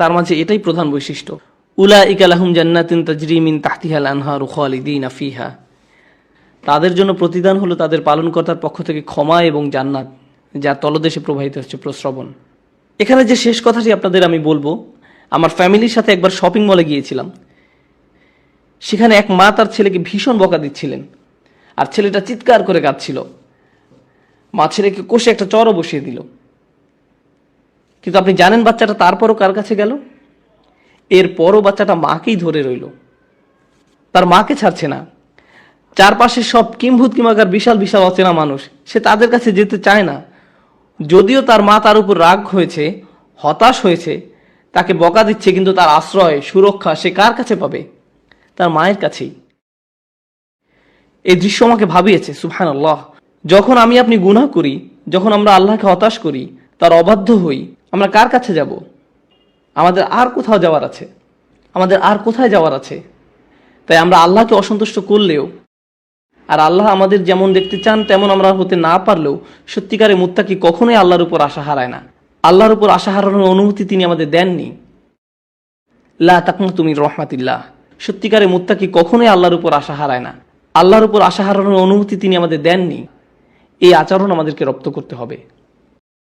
তার মাঝে এটাই প্রধান বৈশিষ্ট্য। উলা ইকালাহুম জান্নাতিন তাজরিমিন তাহতিহাল আনহার খালিদিন ফিহা। তাদের জন্য প্রতিদান হলো তাদের পালনকর্তার পক্ষ থেকে ক্ষমা এবং জান্নাত যার তলদেশে প্রবাহিত হচ্ছে প্রশ্রবণ এখানে যে শেষ কথাটি আপনাদের আমি বলব, আমার ফ্যামিলির সাথে একবার শপিং মলে গিয়েছিলাম। সেখানে এক মা তার ছেলেকে ভীষণ বকা দিচ্ছিলেন, আর ছেলেটা চিৎকার করে কাঁদছিল। মা ছেলেকে কষে একটা চরও বসিয়ে দিল। কিন্তু আপনি জানেন বাচ্চাটা তারপরও কার কাছে গেল? এরপরও বাচ্চাটা মাকেই ধরে রইল। তার মাকে ছাড়ছে না। চারপাশে সব কিম্ভূত কিমাকার বিশাল বিশাল অচেনা মানুষ। সে তাদের কাছে যেতে চায় না। যদিও তার মা তার উপর রাগ হয়েছে, হতাশ হয়েছে, তাকে বকা দিচ্ছে, কিন্তু তার আশ্রয়, সুরক্ষা সে কার কাছে পাবে? তার মায়ের কাছেই। এই দৃশ্য আমাকে ভাবিয়েছে সুবহান আল্লাহ যখন আমি আপনি গুনাহ করি, যখন আমরা আল্লাহকে হতাশ করি, তার অবাধ্য হই আমরা কার কাছে যাব? আমাদের আর কোথাও যাওয়ার আছে। আমাদের আর কোথায় যাওয়ার আছে? তাই আমরা আল্লাহকে অসন্তুষ্ট করলেও আর আল্লাহ আমাদের যেমন দেখতে চান, তেমন আমরা হতে না পারলেও সত্যিকারে মুত্তাকি কখনোই আল্লাহর উপর আশা হারায় না। আল্লাহর উপর আশা হারানোর অনুভূতি তিনি আমাদের দেননি। লা তাকমা তুমি রহমাতিল্লাহ। সত্যিকারে মুত্তাকি কখনোই আল্লাহর উপর আশা হারায় না। আল্লাহর উপর আশা হারানোর অনুভূতি তিনি আমাদের দেননি। এই আচরণ আমাদেরকে রপ্ত করতে হবে।